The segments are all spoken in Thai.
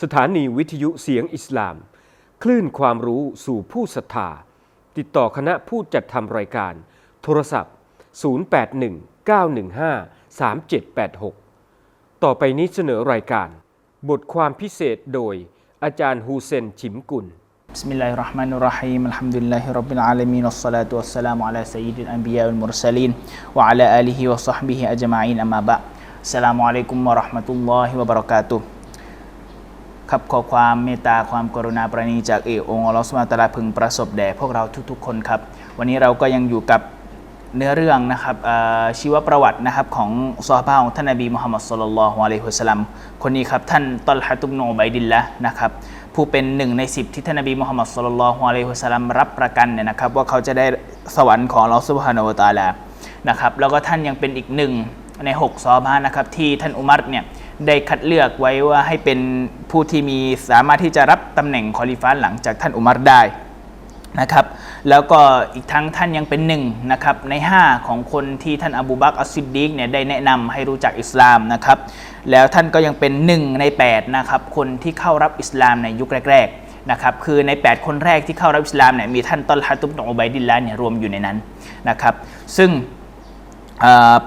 สถานีวิทยุเสียงอิสลาม คลื่นความรู้สู่ผู้ศรัทธา ติดต่อคณะผู้จัดทำรายการ โทรศัพท์ 0819153786 ต่อไปนี้เสนอรายการ บทความพิเศษโดย อาจารย์ฮูเซนฉิมกุล بسم الله الرحمن الرحيم الحمد لله رب العالمين والصلاة والسلام على سيد الأنبياء والمرسلين وعلى آله وصحبه أجمعين أما بعد السلام عليكم ورحمة الله وبركاته ครับขอความเมตตาความกรุณาประณีจากเอกองค์อัลลอฮฺสุบฮานะฮูวะตาลาพึงประสบแด่พวกเราทุกๆ คนครับ วันนี้เราก็ยังอยู่กับเนื้อเรื่องนะครับชีวประวัตินะครับของซอฮาบะของท่านนบีมุฮัมมัดสุลลัลฮุอะลัยฮิวะสัลลัมคนนี้ครับ ท่านตอลฮะตุบโนบัยดิลละนะครับผู้เป็นหนึ่งในสิบที่ท่านนบีมุฮัมมัดสุลลัลฮุอะลัยฮิวะสัลลัมรับประกันเนี่ยนะครับว่าเขาจะได้สวรรค์ของอัลลอฮฺซุบฮานะฮูวตาลานะครับแล้วก็ท่านยังเป็นอีกหนึ่งในหกซอฮาบะนะครับที่ท่านอุมัรเนี่ย ได้คัดเลือกไว้ว่าให้เป็นผู้ที่มีสามารถที่จะรับตำแหน่งคอลิฟ้าหลังจากท่านอุมัรได้นะครับ แล้วก็อีกทั้งท่านยังเป็นหนึ่งนะครับใน 5 ของคนที่ท่านอบูบักอัสซิดดีกเนี่ยได้แนะนำให้รู้จักอิสลามนะครับ แล้วท่านก็ยังเป็นหนึ่งใน8นะครับคนที่เข้ารับอิสลามในยุคแรกๆนะครับคือใน 8 คนแรกที่เข้ารับอิสลามเนี่ยมีท่านตอลฮะตุบนอุบัยดิลละห์เนี่ยรวมอยู่ในนั้นนะครับ ซึ่ง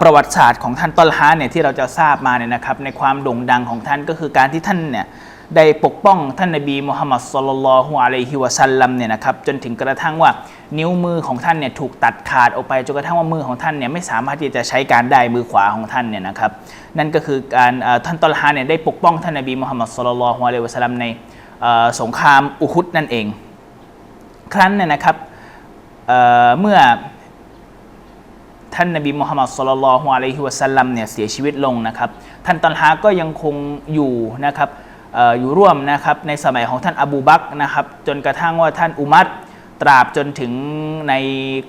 ประวัติศาสตร์ของท่านตอลฮาเนี่ยที่เราจะทราบมาเนี่ยนะครับในความโด่งดังของท่านก็คือการที่ท่านเนี่ยได้ปกป้องท่านนบีมุฮัมมัดสุลลัลฮุอะลัยฮิวะสัลลัมเนี่ยนะครับจนถึงกระทั่งว่านิ้วมือของท่านเนี่ยถูกตัดขาดออกไปจนกระทั่งว่ามือของท่านเนี่ยไม่สามารถที่จะใช้การได้มือขวาของท่านเนี่ยนะครับนั่นก็คือการท่านตอลฮาเนี่ยได้ปกป้องท่านนบีมุฮัมมัดสุลลัลฮุอะลัยฮิวะสัลลัมในสงครามอุฮุดนั่นเอง ครั้นเนี่ยนะครับเมื่อ ท่านนบีมุฮัมมัดสุลลัลฮุอะลัยฮิวะสัลลัมเนี่ยเสียชีวิตลงนะครับ ท่านตัลฮาก็ยังคงอยู่นะครับออยู่ร่วมนะครับในสมัยของท่านอบูบักนะครับ จนกระทั่งว่าท่านอุมัรตราบจนถึงใน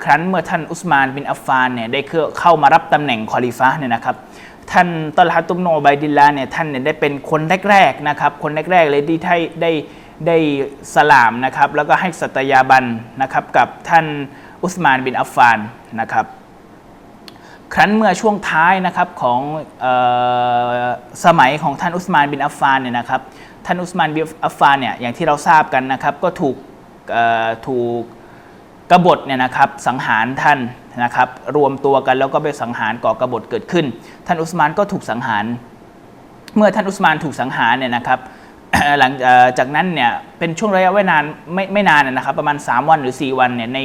ครั้นเมื่อท่านอุสมานบินอัฟฟานเนี่ยได้เข้ามารับตำแหน่งคอลิฟะเนี่ยนะครับท่านตัลฮะตุมโนไบดิลลาเนี่ยท่านเนี่ยได้เป็นคนแรกๆนะครับ คนแรกๆเลยที่ได้ได้ได้สลามนะครับ แล้วก็ให้สัตยาบันนะครับกับท่านอุสมานบินอัฟฟานนะครับ ครั้นเมื่อช่วงท้ายนะครับของออสมัยของท่านอุสมานบินอัฟฟานเนี่ยนะครับท่านอุสมานบินอัฟฟานเนี่ยอย่างที่เราทราบกันนะครับก็ถูกถูกกบฏเนี่ยนะครับสังหารท่านนะครับรวมตัวกันแล้วก็ไปสังหารก่อกบฏเกิดขึ้น ท่านอุสมานก็ถูกสังหาร เมื่อท่านอุสมานถูกสังหารเนี่ยนะครับหลังจากนั้นเนี่ยเป็นช่วงระยะเวลานานไม่ไม่นานนะครับประมาณ 3 วันหรือ 4 วันเนี่ยใน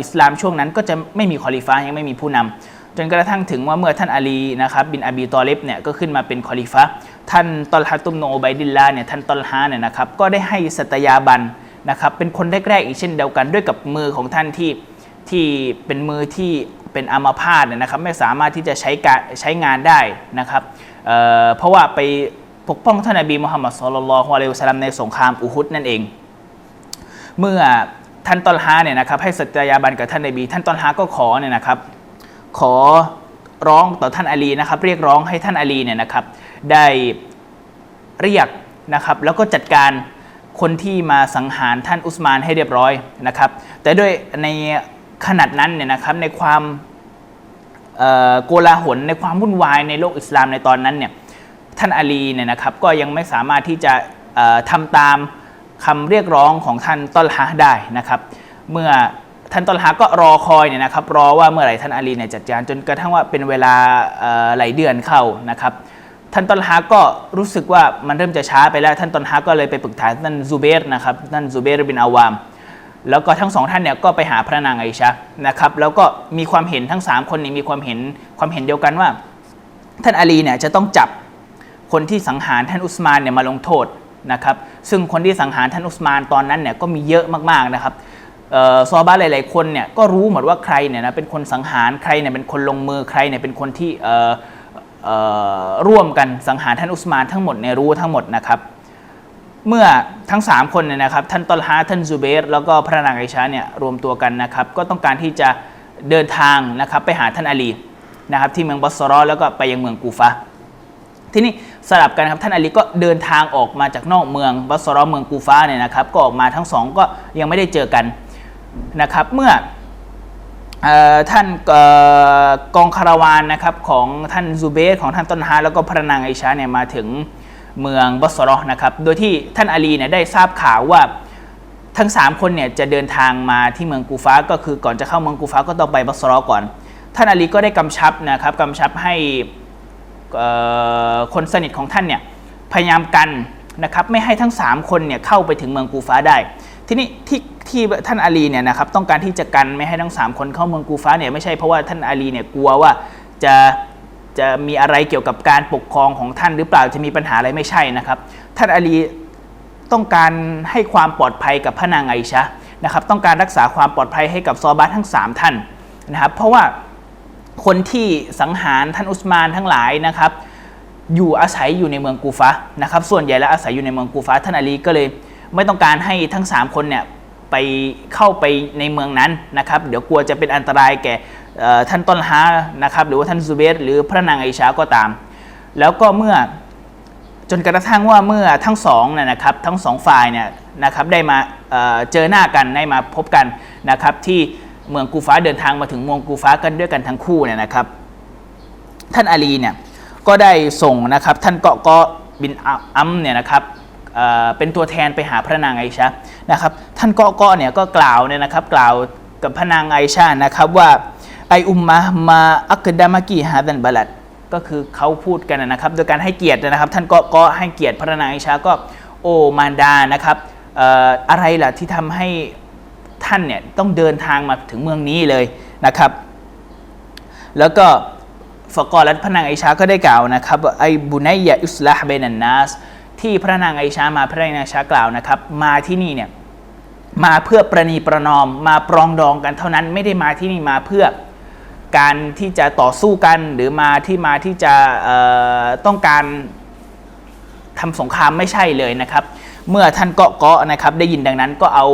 อิสลามช่วงนั้นก็จะไม่มีคอลิฟ้ายังไม่มีผู้นำ จนกระทั่งถึงว่าเมื่อท่านอาลีนะครับบินอบีตอเลบเนี่ยก็ขึ้นมาเป็นคอลิฟะท่านตอลฮะตุมโนไบดิลลาเนี่ยท่านตอลฮาเนี่ยนะครับก็ได้ให้สัตยาบันนะครับเป็นคนแรกๆอีกเช่นเดียวกันด้วยกับมือของท่านที่ที่เป็นมือที่เป็นอัมาพาตเนี่ยนะครับไม่สามารถที่จะใช้การใช้งานได้นะครับเเพราะว่าไปปกป้องท่านนบีมุฮัมมัดสุลลัลฮุอะลัยฮิวสลลัมในสงครามอุฮุดนั่นเอง เมื่อท่านตอลฮาเนี่ยนะครับให้สัตยาบันกับท่านนบี ท่านตอลฮาก็ขอเนี่ยนะครับ ขอร้องต่อท่านอาลีนะครับ เรียกร้องให้ท่านอาลีเนี่ยนะครับ ได้เรียกนะครับ แล้วก็จัดการคนที่มาสังหารท่านอุสมานให้เรียบร้อยนะครับ แต่ด้วยในขนาดนั้นเนี่ยนะครับในความโกลาหลในความวุ่นวายในโลกอิสลามในตอนนั้นเนี่ยท่านอาลีเนี่ยนะครับก็ยังไม่สามารถที่จะทำตามคำเรียกร้องของท่านต้นฮะได้นะครับ เมื่อ ท่านต้นฮะก็รอคอยเนี่ยนะครับรอว่าเมื่อไหร่ท่านอาลีเนี่ยจัดการจนกระทั่งว่าเป็นเวลาหลายเดือนเข้านะครับท่านต้นฮะก็รู้สึกว่ามันเริ่มจะช้าไปแล้ว ท่านต้นฮะก็เลยไปปรึกษาท่านซูเบรนะครับท่านซูเบรบินอาวาม แล้วก็ทั้งสองท่านเนี่ยก็ไปหาพระนางไอชะนะครับแล้วก็มีความเห็นทั้ง 3 คนนี้มีความเห็นความเห็นเดียวกันว่า ท่านอาลีเนี่ยจะต้องจับคนที่สังหารท่านอุสมานเนี่ยมาลงโทษนะครับซึ่งคนที่สังหารท่านอุสมานตอนนั้นเนี่ยก็มีเยอะมากๆนะครับ ซอบ้าหลาย ๆ คนเนี่ยก็รู้หมดว่าใครเนี่ยนะเป็นคนสังหารใครเนี่ยเป็นคนลงมือใครเนี่ยเป็นคนที่ร่วมกันสังหารท่านอุสมานทั้งหมดเนี่ยรู้ทั้งหมดนะครับเมื่อทั้ง 3 คนเนี่ยนะครับท่านตอลฮาท่านซูเบรแล้วก็พระนางไอชาเนี่ยรวมตัวกันนะครับก็ต้องการที่จะเดินทางนะครับไปหาท่านอาลีนะครับที่เมืองบัสรอแล้วก็ไปยังเมืองกูฟะที่นี่สลับกันครับท่านอาลีก็เดินทางออกมาจากนอกเมืองบัสรอเมืองกูฟาเนี่ยนะครับก็ออกมาทั้งสองก็ยังไม่ได้เจอกัน นะครับเมื่อท่านกองคาราวานนะครับของท่านซูเบสของท่านต้นฮาแล้วก็พระนางไอชาเนี่ยมาถึงเมืองบัสรอนะครับโดยที่ท่านอาลีเนี่ยได้ทราบข่าวว่าทั้ง 3 คนเนี่ยจะเดินทางมาที่เมืองกูฟ้าก็คือก่อนจะเข้าเมืองกูฟ้าก็ต้องไปบัสรอก่อน ท่านอาลีก็ได้กำชับนะครับกำชับให้คนสนิทของท่านเนี่ยพยายามกันนะครับไม่ให้ทั้ง 3 คนเนี่ยเข้าไปถึงเมืองกูฟ้าได้ ทีนี้ที่ ที่ท่านอาลีเนี่ยนะครับต้องการที่จะกันไม่ให้ทั้ง 3 คนเข้าเมืองกูฟ้าเนี่ยไม่ใช่เพราะว่าท่านอาลีเนี่ยกลัวว่าจะจะมีอะไรเกี่ยวกับการปกครองของท่านหรือเปล่าจะมีปัญหาอะไรไม่ใช่นะครับ ท่านอาลีต้องการให้ความปลอดภัยกับพระนางไอชะนะครับ ต้องการรักษาความปลอดภัยให้กับซอบาทั้ง 3 ท่านนะครับ เพราะว่าคนที่สังหารท่านอุสมานทั้งหลายนะครับ อยู่อาศัยอยู่ในเมืองกูฟะนะครับ ส่วนใหญ่แล้วอาศัยอยู่ในเมืองกูฟะท่านอาลีก็เลยไม่ต้องการให้ทั้ง 3 คนเนี่ย ไปเข้าไปในเมืองนั้นนะครับเดี๋ยวกลัวจะเป็นอันตรายแก่ท่านต้นฮานะครับหรือว่าท่านซูเบสหรือพระนางไอชาก็ตาม แล้วก็เมื่อจนกระทั่งว่าเมื่อทั้งสองนะนะครับทั้งสองฝ่ายเนี่ยนะครับได้มาเเจอหน้ากันได้มาพบกันนะครับที่เมืองกูฟ้าเดินทางมาถึงเมืองกูฟ้ากันด้วยกันทั้งคู่เนี่ยนะครับ ท่านอาลีเนี่ยก็ได้ส่งนะครับท่านเกาะกาะบินอัมเนี่ยนะครับ เป็นตัวแทนไปหาพระนางไอชะนะครับ ท่านกาะเกาะเนี่ยก็กล่าวเนี่ยนะครับ กล่าวกับพระนางไอชานะครับว่าไออุมมะมาอักดามากีฮาดันบาลัดก็คือเขาพูดกันนะครับ โดยการให้เกียรตินะครับ ท่านกาะเกาะให้เกียรติพระนางไอชาก็โอมารดานะครับออะไรล่ะที่ทำให้ท่านเนี่ยต้องเดินทางมาถึงเมืองนี้เลยนะครับ แล้วก็ฟกอรัตพระนางไอชาก็ได้กล่าวนะครับไอบุนัยยะอิสลาฮ์เบนันนัส ที่พระนางไอชามาพระนางไอชากล่าวนะครับ มาที่นี่เนี่ยมาเพื่อประนีประนอมมาปรองดองกันเท่านั้นไม่ได้มาที่นี่มาเพื่อการที่จะต่อสู้กันหรือมาที่มาที่จะต้องการทำสงครามไม่ใช่เลยนะครับ เมื่อท่านเกาะเกาะนะครับ ได้ยินดังนั้นก็เอา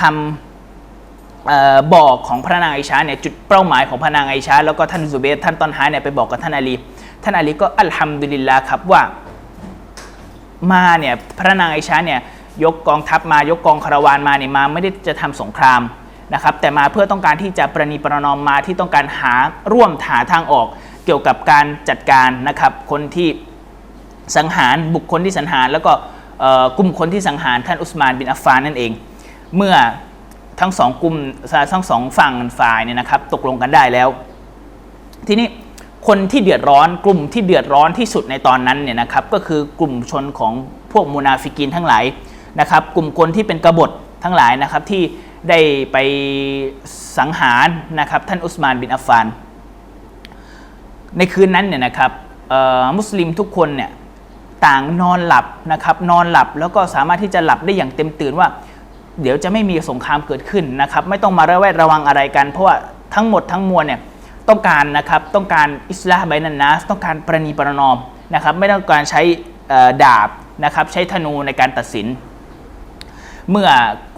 คำออบอกของพระนางไอชาเนี่ยจุดเป้าหมายของพระนางไอชาแล้วก็ท่านซุเบตท่านตอนฮาเนี่ยไปบอกกับท่านอาลีท่านอาลีก็อัลฮัมดุลิลลาห์ครับว่า มาเนี่ยพระนางไอชาเนี่ยยกกองทัพมายกกองคาราวานมาเนี่ยมาไม่ได้จะทำสงครามนะครับแต่มาเพื่อต้องการที่จะประนีประนอมมาที่ต้องการหาร่วมหาทางออกเกี่ยวกับการจัดการนะครับคนที่สังหารบุคคลที่สังหาร แล้วก็กลุ่มคนที่สังหารท่านอุสมานบินอัฟฟานนั่นเอง เมื่อทั้งสองกลุ่มทั้งสองฝั่งฝ่ายเนี่ยนะครับตกลงกันได้แล้ว ทีนี้ คนที่เดือดร้อนกลุ่มที่เดือดร้อนที่สุดในตอนนั้นเนี่ยนะครับก็คือกลุ่มชนของพวกมูนาฟิกินทั้งหลายนะครับ กลุ่มคนที่เป็นกบฏทั้งหลายนะครับที่ได้ไปสังหารนะครับท่านอุสมานบินอัฟฟาน ในคืนนั้นเนี่ยนะครับมุสลิมทุกคนเนี่ยต่างนอนหลับนะครับนอนหลับแล้วก็สามารถที่จะหลับได้อย่างเต็มตื่นว่า เดี๋ยวจะไม่มีสงครามเกิดขึ้นนะครับ ไม่ต้องมาระแวดระวังอะไรกัน เพราะว่าทั้งหมดทั้งมวลเนี่ย ต้องการนะครับต้องการอิสลาห์ไบนันนัสต้องการประนีประนอมนะครับไม่ต้องการใช้ดาบนะครับใช้ธนูในการตัดสิน เมื่อ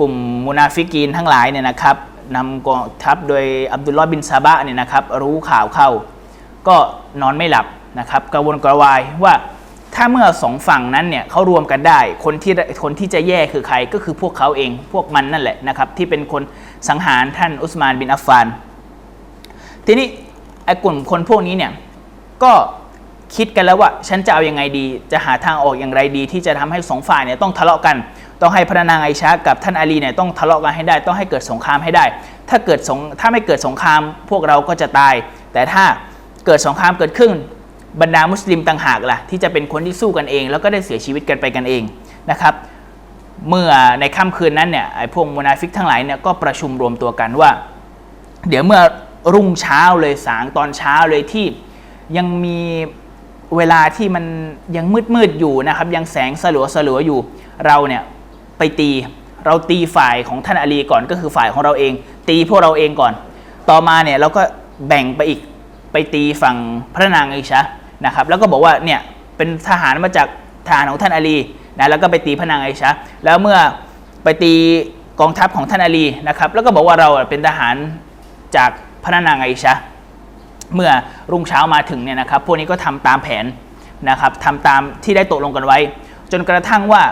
กลุ่มมุนาฟิกีนทั้งหลายเนี่ยนะครับนำกองทัพโดยอับดุลลอฮ์บินซาบะเนี่ยนะครับรู้ข่าวเข้า ก็นอนไม่หลับนะครับกระวนกระวายว่าถ้าเมื่อสองฝั่งนั้นเนี่ยเขารวมกันได้คนที่คนที่จะแย่คือใครก็คือพวกเขาเองพวกมันนั่นแหละนะครับที่เป็นคนสังหารท่านอุสมานบินอัฟฟาน ทีนี้ไอ้กลุ่มคนพวกนี้เนี่ยก็คิดกันแล้วว่า ฉันจะเอาอยังไงดี จะหาทางออกอย่างไรดี ที่จะทำให้สองฝ่ายเนี่ยต้องทะเลาะกัน ต้องให้พระนางไอชากับท่านอาลีเนี่ยต้องทะเลาะกันให้ได้ ต้องให้เกิดสงครามให้ได้ ถ้าเกิดสงถ้าไม่เกิดสงครามพวกเราก็จะตาย แต่ถ้าเกิดสงครามเกิดขึ้นบรรดามุสลิมต่างหากล่ะที่จะเป็นคนที่สู้กันเอง แล้วก็ได้เสียชีวิตกันไปกันเองนะครับ เมื่อในค่ำคืนนั้นเนี่ยไอ้พวกมุนาฟิกทั้งหลายเนี่ยก็ประชุมรวมตัวกันว่า เดี๋ยวเมื่อ รุ่งเช้าเลยสางตอนเช้าเลยที่ยังมีเวลาที่มันยังมืดมืดอยู่นะครับ ยังแสงสลัวสลัวอยู่ เราเนี่ยไปตีเราตีฝ่ายของท่านอาลีก่อนก็คือฝ่ายของเราเอง ตีพวกเราเองก่อน ต่อมาเนี่ยเราก็แบ่งไปอีกไปตีฝั่งพระนางอิชะนะครับ แล้วก็บอกว่าเนี่ยเป็นทหารมาจากทหารของท่านอาลีนะแล้วก็ไปตีพระนางอิชะแล้วเมื่อไปตีกองทัพของท่านอาลีนะครับ แล้วก็บอกว่าเราเป็นทหารจาก พระนางไอชะเมื่อรุ่งเช้ามาถึงเนี่ยนะครับพวกนี้ก็ทำตามแผนนะครับทำตามที่ได้ตกลงกันไว้ จนกระทั่งว่า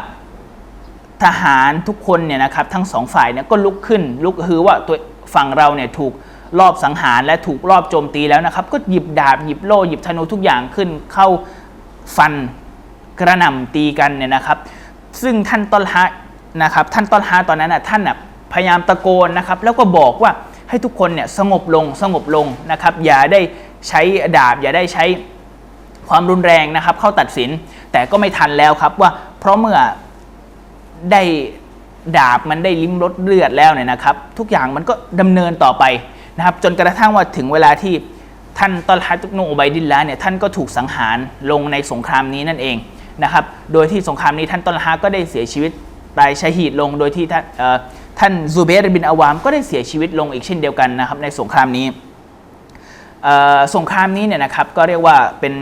ทหารทุกคนเนี่ยนะครับทั้งสองฝ่ายเนี่ยก็ลุกขึ้น ลุกคือว่าตัวฝั่งเราเนี่ยถูกรอบสังหารและถูกรอบโจมตีแล้วนะครับ ก็หยิบดาบหยิบโล่หยิบธนูทุกอย่างขึ้นเข้าฟันกระหน่ำตีกันเนี่ยนะครับ ซึ่งท่านตอลฮะนะครับ ท่านตอลฮะตอนนั้นน่ะท่านน่ะพยายามตะโกนนะครับ แล้วก็บอกว่า ให้ทุกคนเนี่ยสงบลงสงบลงนะครับ อย่าได้ใช้ดาบ อย่าได้ใช้ความรุนแรงนะครับ เข้าตัดสินแต่ก็ไม่ทันแล้วครับว่าเพราะเมื่อได้ดาบมันได้ลิ้มรสเลือดแล้วเนี่ยนะครับ ทุกอย่างมันก็ดำเนินต่อไปนะครับจนกระทั่งว่าถึงเวลาที่ท่านตอลฮะตุกนูอุบัยดิลละเนี่ยท่านก็ถูกสังหารลงในสงครามนี้นั่นเองนะครับ โดยที่สงครามนี้ท่านตอลฮะก็ได้เสียชีวิตตายชะฮีดลงโดยที่ท่านเอ่อ ท่านซูเบรบินอาวามก็ได้เสียชีวิตลงอีกเช่นเดียวกันนะครับในสงครามนี้สงครามนี้เนี่ยนะครับก็เรียกว่าเป็น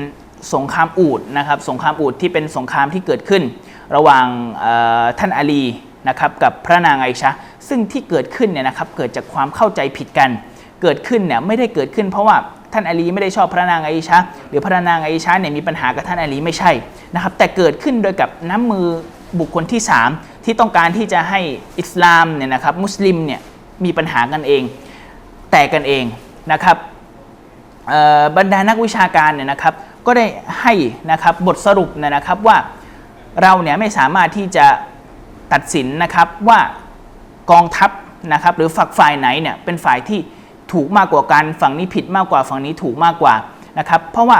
สงครามอูดนะครับสงครามอูดที่เป็นสงครามที่เกิดขึ้น ระหว่างท่านอาลีนะครับกับพระนางไอชะซึ่งที่เกิดขึ้นเนี่ยนะครับเกิดจากความเข้าใจผิดกัน เกิดขึ้นเนี่ยไม่ได้เกิดขึ้นเพราะว่าท่านอาลีไม่ได้ชอบพระนางไอชะหรือพระนางไอชะเนี่ยมีปัญหากับท่านอาลีไม่ใช่นะครับแต่เกิดขึ้นโดยกับน้ำมือบุคคลที่ 3 ที่ต้องการที่จะให้อิสลามเนี่ยนะครับมุสลิมเนี่ยมีปัญหากันเอง แตกกันเองนะครับบรรดานักวิชาการเนี่ยนะครับก็ได้ให้นะครับบทสรุปเนยนะครับว่าเราเนี่ยไม่สามารถที่จะตัดสินนะครับว่ากองทัพนะครับหรือฝักฝ่ายไหนเนี่ยเป็นฝ่ายที่ถูกมากกว่ากันฝั่งนี้ผิดมากกว่าฝั่งนี้ถูกมากกว่านะครับเพราะว่า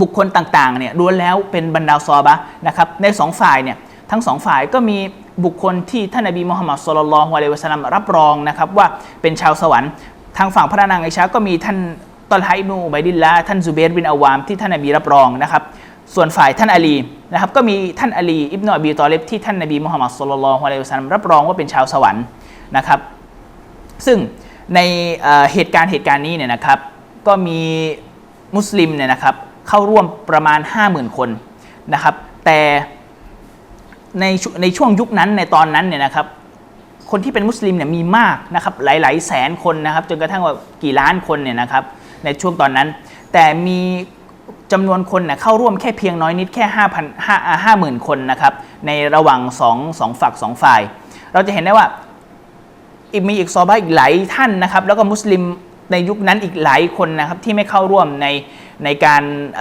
บุคคลต่างๆเนี่ยล้วนแล้วเป็นบรรดาซอบะนะครับในสองฝ่ายเนี่ย ทั้งสองฝ่ายก็มีบุคคลที่ท่านนบีมุฮัมมัดสุลลัลฮุอะลัยฮิวะสัลลัมรับรองนะครับว่าเป็นชาวสวรรค์ ทางฝั่งพระนางไอชาก็มีท่านตอลฮนุอุบัยดิลละท่านซูเบรบินอาวามที่ท่านนบีรับรองนะครับส่วนฝ่ายท่านอาลีนะครับก็มีท่านอาลีอิบนอบีตอเลบที่ท่านนบีมุฮัมมัดสุลลัลฮุอะลัยฮิวะสัลลัมรับรองว่าเป็นชาวสวรรค์นะครับ ซึ่งในเอ่อเหตุการณ์เหตุการณ์นี้เนี่ยนะครับก็มีมุสลิมเนี่ยนะครับเข้าร่วมประมาณ 50,000 คนนะครับแต่ ในในช่วงยุคนั้นในตอนนั้นเนี่ยนะครับคนที่เป็นมุสลิมเนี่ยมีมากนะครับหลาย ๆ แสนคนนะครับจนกระทั่งว่ากี่ล้านคนเนี่ยนะครับในช่วงตอนนั้น แต่มีจำนวนคนเนี่ยเข้าร่วมแค่เพียงน้อยนิดแค่ 5 0 0 0 5 5 0,000 คนนะครับในระหว่างสองสองฝักสองฝ่าย เราจะเห็นได้ว่าอีกมีอีกซอบะห์อีกหลายท่านนะครับ แล้วก็มุสลิมในยุคนั้นอีกหลายคนนะครับที่ไม่เข้าร่วมในในการเ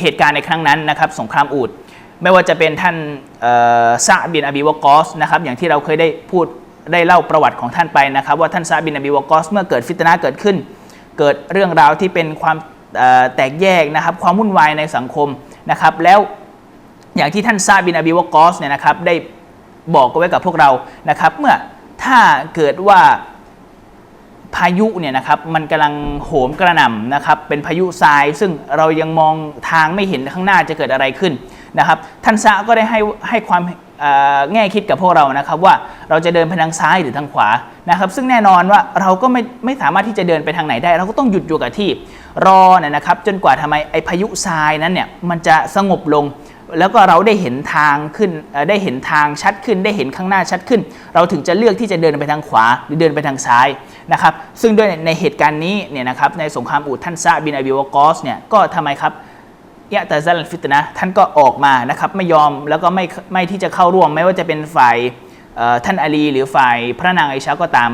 เหตุการณ์ในครั้งนั้นนะครับ สงครามอูด ไม่ว่าจะเป็นท่านซะบินอบีวกอสนะครับอย่างที่เราเคยได้พูดได้เล่าประวัติของท่านไปนะครับ ว่าท่านซะบินอบีวกอสเมื่อเกิดฟิตนะเกิดขึ้น เกิดเรื่องราวที่เป็นความแตกแยกนะครับ ความวุ่นวายในสังคมนะครับ แล้วอย่างที่ท่านซาบินอบีวกอสเนี่ยนะครับได้บอกไว้กับพวกเรานะครับ เมื่อถ้าเกิดว่าพายุเนี่ยนะครับมันกำลังโหมกระหน่ำนะครับเป็นพายุทราย ซึ่งเรายังมองทางไม่เห็นข้างหน้าจะเกิดอะไรขึ้น นะครับท่านซะก็ได้ให้ให้ความแง่คิดกับพวกเรานะครับว่าเราจะเดินไปทางซ้ายหรือทางขวานะครับซึ่งแน่นอนว่าเราก็ไม่ไม่สามารถที่จะเดินไปทางไหนได้ เราก็ต้องหยุดอยู่กับที่รอเนี่ยนะครับจนกว่าทำไมไอพายุทรายนั้นเนี่ยมันจะสงบลง แล้วก็เราได้เห็นทางขึ้นได้เห็นทางชัดขึ้น ได้เห็นข้างหน้าชัดขึ้น เราถึงจะเลือกที่จะเดินไปทางขวาหรือเดินไปทางซ้ายนะครับซึ่งด้วยในเหตุการณ์นี้เนี่ยนะครับในสงครามอูดท่านซะบินอบิวากอสเนี่ยก็ทำไมครับ ยะตาซัลฟิตนะท่านก็ออกมานะครับไม่ยอมแล้วก็ไม่ไม่ที่จะเข้าร่วมไม่ว่าจะเป็นฝ่ายท่านอาลี หรือฝ่ายพระนางไอชาก็ตาม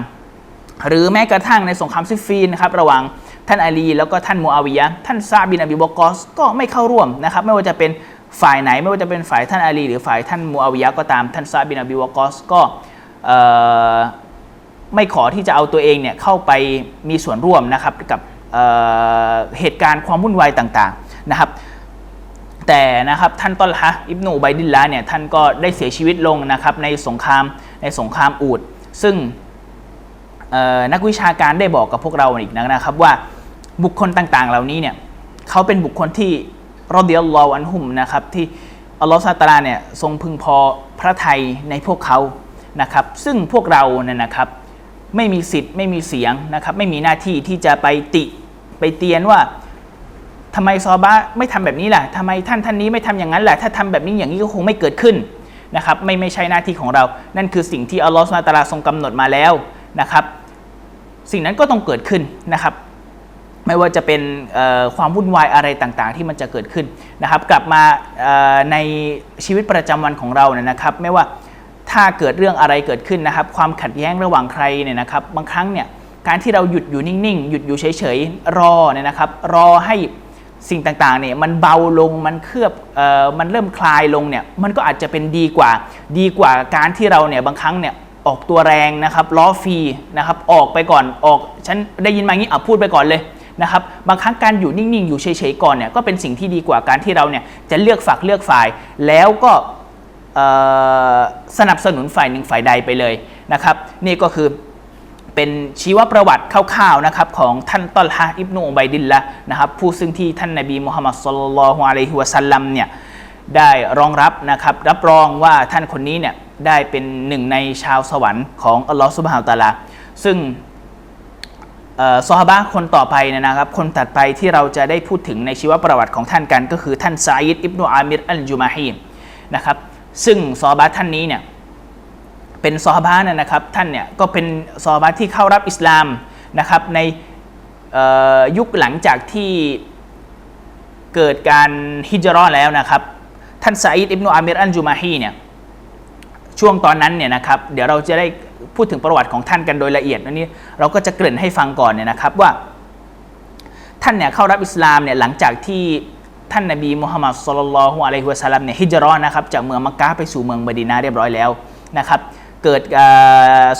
หรือแม้กระทั่งในสงครามซิฟฟีนนะครับระหว่างท่านอาลี แล้วก็ท่านมูอาวิยะท่านซาบินอบิวกอสก็ไม่เข้าร่วมนะครับไม่ว่าจะเป็นฝ่ายไหนไม่ว่าจะเป็นฝ่ายท่านอาลี หรือฝ่ายท่านมูอาวิยะก็ตาม ท่านซาบินอบิวกอสก็ไม่ขอที่จะเอาตัวเองเนี่ยเข้าไปมีส่วนร่วมนะครับกับเเหตุการณ์ความวุ่นวายต่างๆนะครับ แต่นะครับท่านตอลฮะอิบนูอุบัยดิลละห์เนี่ยท่านก็ได้เสียชีวิตลงนะครับในสงครามในสงครามอูดซึ่งนักวิชาการได้บอกกับพวกเราอีกนะครับว่าบุคคลต่างๆ เหล่านี้เนี่ยเขาเป็นบุคคลที่รอดิยัลลอฮอันฮุมนะครับที่อัลลอฮฺซาตาลาเนี่ยทรงพึงพอพระทัยในพวกเขานะครับ ซึ่งพวกเราเนี่ยนะครับไม่มีสิทธิ์ไม่มีเสียงนะครับไม่มีหน้าที่ที่จะไปติไปเตียนว่า ทำไมซอบะไม่ทำแบบนี้ล่ะทำไมท่านท่านนี้ไม่ทำอย่างนั้นล่ะถ้าทำแบบนี้อย่างนี้ก็คงไม่เกิดขึ้นนะครับไม่ไม่ใช่หน้าที่ของเรา นั่นคือสิ่งที่อัลลอฮฺสุลตาราทรงกำหนดมาแล้วนะครับ สิ่งนั้นก็ต้องเกิดขึ้นนะครับ ไม่ว่าจะเป็นความวุ่นวายอะไรต่างๆ ที่มันจะเกิดขึ้นนะครับ กลับมาในชีวิตประจำวันของเราเนี่ยนะครับ ไม่ว่าถ้าเกิดเรื่องอะไรเกิดขึ้นนะครับ ความขัดแย้งระหว่างใครเนี่ยนะครับ บางครั้งเนี่ยการที่เราหยุดอยู่นิ่งๆ หยุดอยู่เฉยๆรอเนี่ยนะครับ รอให้ สิ่งต่างๆเนี่ยมันเบาลงมันเคลือบเอ่อมันเริ่มคลายลงเนี่ยมันก็อาจจะเป็นดีกว่า ดีกว่าการที่เราเนี่ยบางครั้งเนี่ยออกตัวแรงนะครับล้อฟรีนะครับออกไปก่อนออกฉันได้ยินมางี้อะพูดไปก่อนเลยนะครับบางครั้งการอยู่นิ่งๆ อยู่เฉยๆก่อนเนี่ยก็เป็นสิ่งที่ดีกว่าการที่เราเนี่ยจะเลือกฝักเลือกฝ่าย แล้วก็สนับสนุนฝ่ายหนึ่งฝ่ายใดไปเลยนะครับ นี่ก็คือ เป็นชีวประวัติคร่าวๆนะครับของท่านตอลฮะอิบนุอุบัยดิลละนะครับผู้ซึ่งที่ท่านนบีมุฮัมมัดสุลลัลฮุอะลัยฮิวะสัลลัมเนี่ยได้รองรับนะครับรับรองว่าท่านคนนี้เนี่ยได้เป็นหนึ่งในชาวสวรรค์ของอัลลอฮฺสุบฮานตะอาลา ซึ่งซอฮาบะคนต่อไปนะครับ คนถัดไปที่เราจะได้พูดถึงในชีวประวัติของท่านกัน ก็คือท่านซาอิดอิบนุอามิรอัลจุมาฮีนะครับซึ่งซอฮาบะท่านนี้เนี่ย เป็นซอฮาบะนะนะครับท่านเนี่ยก็เป็นซอฮาบะที่เข้ารับอิสลามนะครับในยุคหลังจากที่เกิดการฮิจเราะห์แล้วนะครับ ท่านซาอิดอิบนุอามิรอันจุมาฮีเนี่ยช่วงตอนนั้นเนี่ยนะครับเดี๋ยวเราจะได้พูดถึงประวัติของท่านกันโดยละเอียดวันนี้เราก็จะเกริ่นให้ฟังก่อนเนี่ยนะครับว่าท่านเนี่ยเข้ารับอิสลามเนี่ยหลังจากที่ท่านนบีมุฮัมมัดสุลลัลฮุอะลัยฮิวะสัลลัมเนี่ยฮิจเราะห์นะครับจากเมืองมักกะไปสู่เมืองมดีนาเรียบร้อยแล้วนะครับ เกิด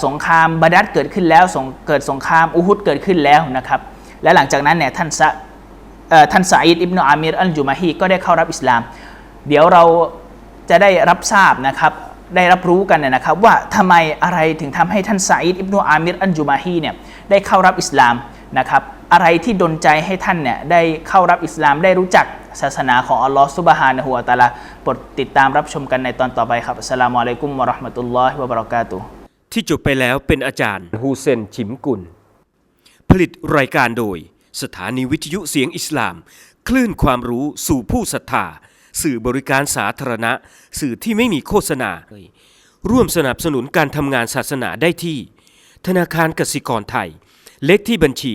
สงครามบาดัดเกิดขึ้นแล้วเกิดสงครามอุฮุดเกิดขึ้นแล้วนะครับ และหลังจากนั้นเนี่ยท่านซะท่านซาอิดอิบนุอามิรอัลจุมาฮีก็ได้เข้ารับอิสลาม เดี๋ยวเราจะได้รับทราบนะครับได้รับรู้กันเนี่ยนะครับว่าทำไมอะไรถึงทำให้ท่านซาอิดอิบนุอามิรอัลจุมาฮีเนี่ยได้เข้ารับอิสลามนะครับ อะไรที่ดลใจให้ท่านเนี่ยได้เข้ารับอิสลามได้รู้จักศาสนาของอัลลอฮฺซุบฮานะฮูวะตะอาลาโปรดติดตามรับชมกันในตอนต่อไปครับอัสสลามุอะลัยกุมวะเราะห์มะตุลลอฮิวะบะเราะกาตุฮ์ที่จบไปแล้วเป็นอาจารย์ฮูเซนชิมกุล ผลิตรายการโดย สถานีวิทยุเสียงอิสลาม คลื่นความรู้สู่ผู้ศรัทธา สื่อบริการสาธารณะ สื่อที่ไม่มีโฆษณา ร่วมสนับสนุนการทำงานศาสนาได้ที่ ธนาคารกสิกรไทย เลขที่บัญชี